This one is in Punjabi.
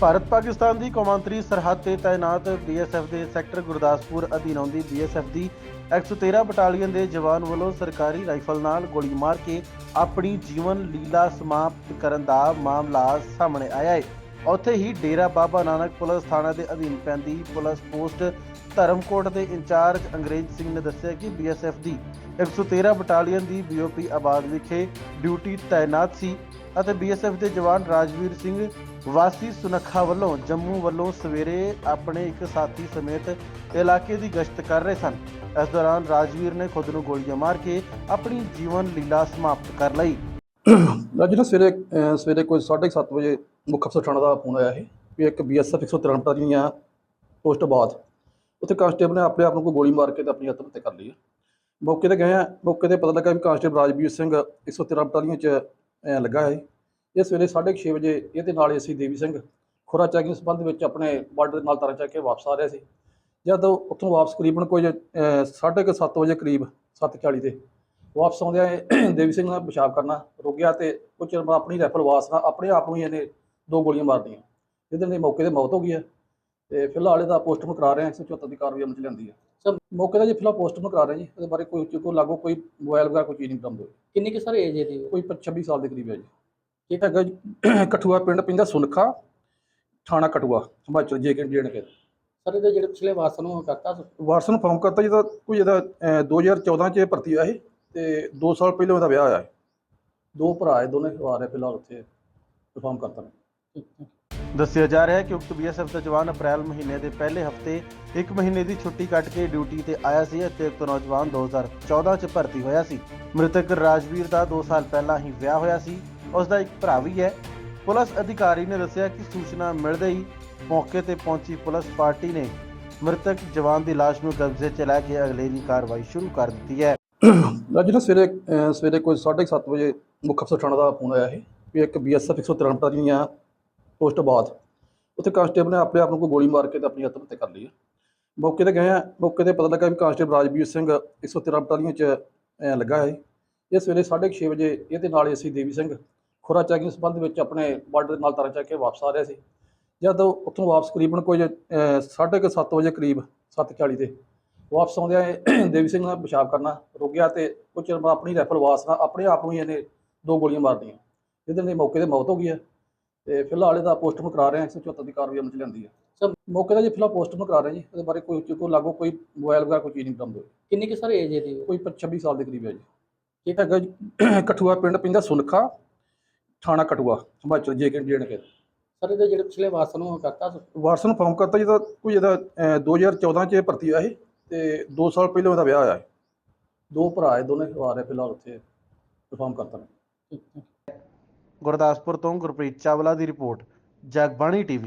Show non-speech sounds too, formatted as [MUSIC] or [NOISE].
ਭਾਰਤ ਪਾਕਿਸਤਾਨ ਦੀ ਕੌਮਾਂਤਰੀ ਸਰਹੱਦ ਤੇ ਤਾਇਨਾਤ ਬੀਐਸਐਫ ਦੇ ਸੈਕਟਰ ਗੁਰਦਾਸਪੁਰ ਅਧੀਨ ਆਉਂਦੀ ਬੀਐਸਐਫ ਦੀ 113 ਬਟਾਲੀਅਨ ਦੇ ਜਵਾਨ ਵੱਲੋਂ ਸਰਕਾਰੀ ਰਾਈਫਲ ਨਾਲ ਗੋਲੀ ਮਾਰ ਕੇ ਆਪਣੀ ਜੀਵਨ ਲੀਲਾ ਸਮਾਪਤ ਕਰਨ ਦਾ ਮਾਮਲਾ ਸਾਹਮਣੇ ਆਇਆ ਹੈ। ਉੱਥੇ ਹੀ ਡੇਰਾ ਬਾਬਾ ਨਾਨਕ ਪੁਲਿਸ ਥਾਣਾ ਦੇ ਅਧੀਨ ਪੈਂਦੀ ਪੁਲਿਸ ਪੋਸਟ। ਧਰਮਕੋਟ ਦੇ ਇੰਚਾਰਜ ਅੰਗਰੇਜ਼ ਸਿੰਘ ਨੇ ਦੱਸਿਆ ਕਿ ਬੀਐਸਐਫ ਦੀ 113 ਬਟਾਲੀਅਨ ਦੀ ਬੀਓਪੀ ਆਬਾਦ ਵਿਖੇ ਡਿਊਟੀ ਤਾਇਨਾਤ ਸੀ ਅਤੇ ਬੀਐਸਐਫ ਦੇ ਜਵਾਨ ਰਾਜਵੀਰ ਸਿੰਘ ਵਾਸੀ ਸੁਨੱਖਾ ਵੱਲੋਂ ਜੰਮੂ ਵੱਲੋਂ ਸਵੇਰੇ ਆਪਣੇ ਇੱਕ ਸਾਥੀ ਸਮੇਤ ਇਲਾਕੇ ਦੀ ਗਸ਼ਤ ਕਰ ਰਹੇ ਸਨ। ਇਸ ਦੌਰਾਨ ਰਾਜਵੀਰ ਨੇ ਖੁਦ ਨੂੰ ਗੋਲੀਆਂ ਮਾਰ ਕੇ ਆਪਣੀ ਜੀਵਨ ਲੀਲਾ ਸਮਾਪਤ ਕਰ ਲਈ। ਅੱਜ ਨਾ ਸਵੇਰੇ, ਅਹ, ਸਵੇਰੇ ਕੋਈ 7:30 ਵਜੇ ਮੁੱਖ ਅਫਸਰ ਥਾਣਾ ਦਾ ਫੋਨ ਆਇਆ ਸੀ ਵੀ ਇੱਕ ਬੀਐਸਐਫ 113 ਪਟਾਲੀਆਂ ਪੋਸਟ ਬਾਅਦ। ਉੱਥੇ ਕਾਂਸਟੇਬਲ ਨੇ ਆਪਣੇ ਆਪ ਨੂੰ ਕੋਈ ਗੋਲੀ ਮਾਰ ਕੇ ਤੇ ਆਪਣੀ ਆਤਮ ਹੱਤਿਆ ਕਰ ਲਈ ਹੈ ਮੌਕੇ ਤੇ ਗਏ ਆ, ਮੌਕੇ ਤੇ ਪਤਾ ਲੱਗਾ ਵੀ ਕਾਂਸਟੇਬਲ ਰਾਜਵੀਰ ਸਿੰਘ 113 ਬਟਾਲੀਆਂ 'ਚ, ਅਹ, ਲੱਗਾ ਹੈ ਇਹ ਸਵੇਰੇ 6:30 ਵਜੇ ਇਹਦੇ ਨਾਲ ਹੀ ਅਸੀਂ ਦੇਵੀ ਸਿੰਘ ਖੁਰਾ ਚੈਕਿੰਗ ਸੰਬੰਧ ਵਿੱਚ ਆਪਣੇ ਬਾਰਡਰ ਨਾਲ ਤਾਰਾਂ ਚੱਕ ਕੇ ਵਾਪਸ ਆ ਰਿਹਾ ਸੀ। ਜਦ ਉੱਥੋਂ ਵਾਪਸ ਕਰੀਬਨ ਕੋਈ 7:30 ਵਜੇ ਕਰੀਬ 7:40 ਤੇ ਵਾਪਸ ਆਉਂਦਿਆਂ ਇਹ [CLEARS THROAT] ਦੇਵੀ ਸਿੰਘ ਨੇ ਪਿਸ਼ਾਬ ਕਰਨਾ ਰੁਕ ਗਿਆ ਤੇ ਕੁਝ ਚਿਰ ਬਾਅਦ ਆਪਣੀ ਰਾਈਫਲ ਵਾਸ ਨਾਲ ਆਪਣੇ ਆਪ ਨੂੰ ਹੀ ਇਹਨੇ ਦੋ ਗੋਲੀਆਂ ਮਾਰਦੀਆਂ ਜਿਹਦੇ ਨਾਲ ਮੌਕੇ ਤੇ ਮੌਤ ਹੋ ਗਈ ਹੈ ਤੇ ਫਿਲਹਾਲ ਇਹਦਾ ਪੋਸਟਮਾਰਟਮ ਕਰਾ ਰਹੇ ਹਾਂ 174 ਦੀ ਕਾਰਵਾਈ ਅਮਲ ਚ ਲੈਂਦੀ ਹੈ। ਸਰ ਮੌਕੇ ਦਾ ਜੀ ਫਿਲਹਾਲ ਪੋਸਟਮਾਰਟਮ ਕਰਾ ਰਹੇ ਜੀ ਇਹਦੇ ਬਾਰੇ ਕੋਈ ਕੋਈ ਲਾਗੋ ਕੋਈ ਮੋਬਾਈਲ ਵਗੈਰਾ ਕੋਈ ਚੀਜ਼ ਨਹੀਂ ਬਰਾਮਦ ਹੋਈ। ਕਿੰਨੀ ਕਿ ਸਰ ਏਜ ਇਹਦੀ? ਕੋਈ 26 ਸਾਲ ਦੇ ਕਰੀਬ ਹੈ ਜੀ। ਇਹ ਹੈਗਾ ਜੀ [CLEARS THROAT] ਕਠੂਆ ਪਿੰਡ ਪੈਂਦਾ ਸੁਨਖਾ ਥਾਣਾ ਕਟੂਆ ਹਿਮਾਚਲ ਜੇ ਕੇ ਡੀਐਨ ਕੇ। ਸਰ ਇਹਦੇ ਜਿਹੜੇ ਪਿਛਲੇ ਵਾਸਨ ਨੂੰ ਕਰਤਾ ਵਾਰਸ ਨੂੰ ਫਾਰਮ ਕਰਤਾ ਜਿਹਦਾ ਕੋਈ ਇਹਦਾ ਅਹ, 2014 ਚ ਇਹ ਭਰਤੀ ਹੋਇਆ ਸੀ। ਤੇ 2 ਸਾਲ ਪਹਿਲਾਂ ਉਹਦਾ ਵਿਆਹ ਹੋਇਆ ਹੈ ਦੋ ਭਰਾ ਹੈ, ਦੋਨੇ ਆ ਰਹੇ ਫਿਲਹਾਲ ਉੱਥੇ ਪਰਫਾਰਮ ਕਰਤਾ ਨੇ। ਦੱਸਿਆ ਜਾ ਰਿਹਾ ਹੈ ਕਿ ਉਕਤ ਬੀਐਸਐਫ ਦਾ ਜਵਾਨ ਅਪ੍ਰੈਲ ਮਹੀਨੇ ਦੇ ਪਹਿਲੇ ਹਫ਼ਤੇ ਇੱਕ ਮਹੀਨੇ ਦੀ ਛੁੱਟੀ ਕੱਟ ਕੇ ਡਿਊਟੀ ਤੇ ਆਇਆ ਸੀ ਅਤੇ ਉਕਤ ਨੌਜਵਾਨ 2014 ਚ ਭਰਤੀ ਹੋਇਆ ਸੀ। ਮ੍ਰਿਤਕ ਰਾਜਵੀਰ ਦਾ 2 ਸਾਲ ਪਹਿਲਾਂ ਹੀ ਵਿਆਹ ਹੋਇਆ ਸੀ। ਉਸ ਦਾ ਇੱਕ ਭਰਾ ਵੀ ਹੈ। ਪੁਲਿਸ ਅਧਿਕਾਰੀ ਨੇ ਦੱਸਿਆ ਕਿ ਸੂਚਨਾ ਮਿਲਦੇ ਹੀ ਮੌਕੇ ਤੇ ਪਹੁੰਚੀ ਪੁਲਿਸ ਪਾਰਟੀ ਨੇ ਮ੍ਰਿਤਕ ਜਵਾਨ ਦੀ ਲਾਸ਼ ਨੂੰ ਕਬਜ਼ੇ 'ਚ ਲੈ ਕੇ ਅਗਲੇਰੀ ਕਾਰਵਾਈ ਸ਼ੁਰੂ ਕਰ ਦਿੱਤੀ ਹੈ। ਅੱਜ ਨਾ ਸਵੇਰੇ ਅਹ, ਸਵੇਰੇ ਕੋਈ 7:30 ਵਜੇ ਮੁੱਖ ਅਫਸਰ ਥਾਣਾ ਦਾ ਫੋਨ ਆਇਆ ਸੀ ਵੀ ਇੱਕ ਬੀਐਸਐਫ 113 ਆ ਪੋਸਟ ਬਾਅਦ ਉੱਥੇ ਕਾਂਸਟੇਬਲ ਨੇ ਆਪਣੇ ਆਪ ਨੂੰ ਕੋਈ ਗੋਲੀ ਮਾਰ ਕੇ ਤੇ ਆਪਣੀ ਆਤਮ ਹੱਤਿਆ ਕਰ ਲਈ ਹੈ ਮੌਕੇ ਤੇ ਗਏ ਆ ਮੌਕੇ ਤੇ ਪਤਾ ਲੱਗਾ ਵੀ ਕਾਂਸਟੇਬਲ ਰਾਜਵੀਰ ਸਿੰਘ 113 ਪਟਾਲੀਆਂ 'ਚ ਅਹ, ਲੱਗਾ ਹੈ ਇਹ ਸਵੇਰੇ 6:30 ਵਜੇ ਇਹਦੇ ਨਾਲ ਅਸੀਂ ਦੇਵੀ ਸਿੰਘ ਖੁਰਾ ਚੈਕਿੰਗ ਸੰਬੰਧ ਵਿੱਚ ਆਪਣੇ ਬਾਰਡਰ ਦੇ ਨਾਲ ਤਾਰਾਂ ਚੱਕ ਕੇ ਵਾਪਸ ਆ ਰਿਹਾ ਸੀ। ਜਦ ਉੱਥੋਂ ਵਾਪਸ ਕਰੀਬਨ ਕੋਈ 7:30 ਵਜੇ ਕਰੀਬ 7:40 ਤੇ ਵਾਪਸ ਆਉਂਦਿਆਂ ਇਹ [CLEARS THROAT] ਦੇਵੀ ਸਿੰਘ ਨੇ ਪਿਸ਼ਾਬ ਕਰਨਾ ਰੁਕ ਗਿਆ ਤੇ ਕੁਝ ਚਿਰ ਬਾਅਦ ਆਪਣੀ ਰਾਈਫਲ ਵਾਸ ਨਾਲ ਆਪਣੇ ਆਪ ਨੂੰ ਹੀ ਇਹਨੇ ਦੋ ਗੋਲੀਆਂ ਮਾਰਦੀਆਂ ਜਿਹਦੇ ਨਾਲ ਮੌਕੇ ਤੇ ਮੌਤ ਹੋ ਗਈ ਹੈ ਤੇ ਫਿਲਹਾਲ ਇਹਦਾ ਪੋਸਟਮਾਰਟਮ ਕਰਾ ਰਹੇ ਹਾਂ 174 ਦੀ ਕਾਰਵਾਈ ਅਮਲ ਚ ਲੈਂਦੀ ਹੈ। ਸਰ ਮੌਕੇ ਦਾ ਜੀ ਫਿਲਹਾਲ ਪੋਸਟਮਾਰਟਮ ਕਰਾ ਰਹੇ ਜੀ ਇਹਦੇ ਬਾਰੇ ਕੋਈ ਕੋਈ ਲਾਗੋ ਕੋਈ ਮੋਬਾਈਲ ਵਗੈਰਾ ਕੋਈ ਚੀਜ਼ ਨਹੀਂ ਬਰਾਮਦ ਹੋਈ। ਕਿੰਨੀ ਕਿ ਸਰ ਏਜ ਇਹਦੀ ਕੋਈ 26 ਸਾਲ ਦੇ ਕਰੀਬ ਹੈ ਜੀ। ਇਹ ਹੈਗਾ ਜੀ [CLEARS THROAT] ਕਠੂਆ ਪਿੰਡ ਪੈਂਦਾ ਸੁਨਖਾ ਥਾਣਾ ਕਟੂਆ ਹਿਮਾਚਲ ਜੇ ਕੇ ਡੀਐਨ ਕੇ ਸਰ ਇਹਦੇ ਜਿਹੜੇ ਪਿਛਲੇ ਵਾਸਨ ਨੂੰ ਕਰਤਾ ਵਾਰਸ ਨੂੰ ਫਾਰਮ ਕਰਤਾ ਜਿਹਦਾ ਕੋਈ ਇਹਦਾ ਅਹ, 2014 ਚ ਇਹ ਭਰਤੀ ਹੋਇਆ ਸੀ। ਤੇ 2 ਸਾਲ ਪਹਿਲਾਂ ਉਹਦਾ ਵਿਆਹ ਹੋਇਆ ਹੈ ਦੋ ਭਰਾ ਹੈ ਦੋਨੇ ਆ ਰਹੇ ਫਿਲਹਾਲ ਉੱਥੇ ਪਰਫਾਰਮ ਕਰਤਾ। ਨੇ ਗੁਰਦਾਸਪੁਰ ਤੋਂ ਗੁਰਪ੍ਰੀਤ ਚਾਵਲਾ ਦੀ ਰਿਪੋਰਟ, ਜਗਬਾਣੀ ਟੀਵੀ।